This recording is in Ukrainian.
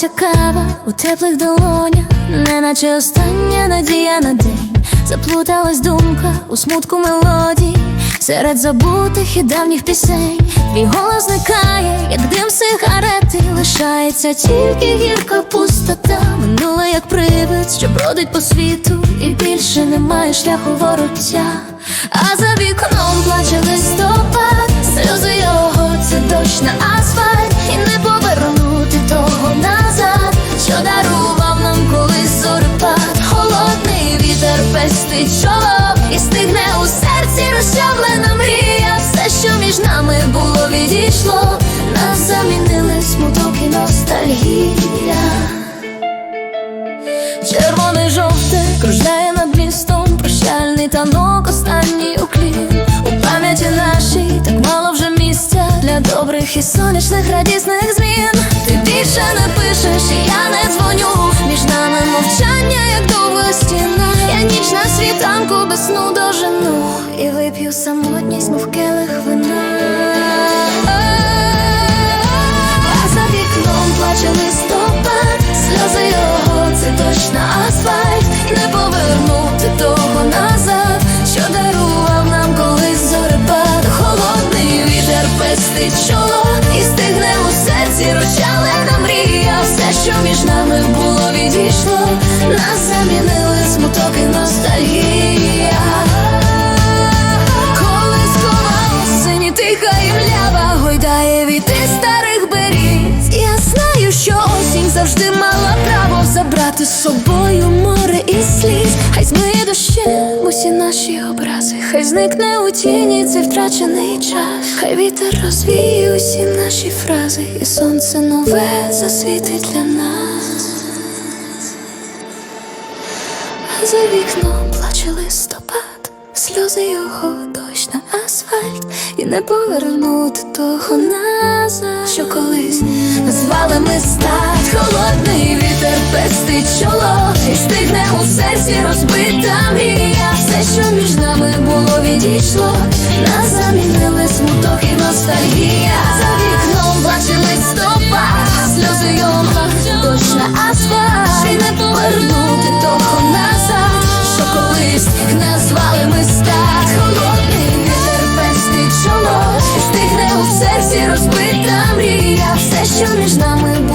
Розлилася кава у теплих долонях, неначе остання надія на день. Заплуталась думка у смутку мелодій, серед забутих і давніх пісень. Твій голос зникає, як дим сигарети, лишається тільки гірка пустота. Минула, як привид, що бродить по світу, і більше немає шляху вороття. А за вікном плаче листопад, сльози його це дощ на асфальт, пестить чоло, і стигне у серці розчавлена мрія. Все, що між нами було, відійшло, нас замінили смуток і ностальгія. Червоне жовте кружляє над містом, прощальний танок, останній уклін У пам'яті нашій так мало вже місця для добрих і сонячних радісних змін. Ти більше не пишеш, і я не дзвоню. Між нами мовчання, як ніч світанку без сну дожену і вип'ю самотність, мов келих вина. А за вікном плаче листопад, сльози його це дощ на асфальт, не повернути того назад, що дарував нам колись зорепад. Холодний вітер пестить чоло, і стигне у серці розчалена мрія. Все, що між нами було, відійшло, нас замінили смуток і ностальгія. Завжди мала право забрати з собою море і сліз. Хай змиє дощем усі наші образи, хай зникне у тіні цей втрачений час. Хай вітер розвіє усі наші фрази, і сонце нове засвітить для нас. За вікном плаче листопад, сльози його дощ на асфальт, і не повернути того назад, що колись назвали ми стать холодний вітер пестить чоло, і стигне у серці розбита мрія. Все, що між нами було, відійшло, нас замінили смуток і ностальгія. Все, що між нами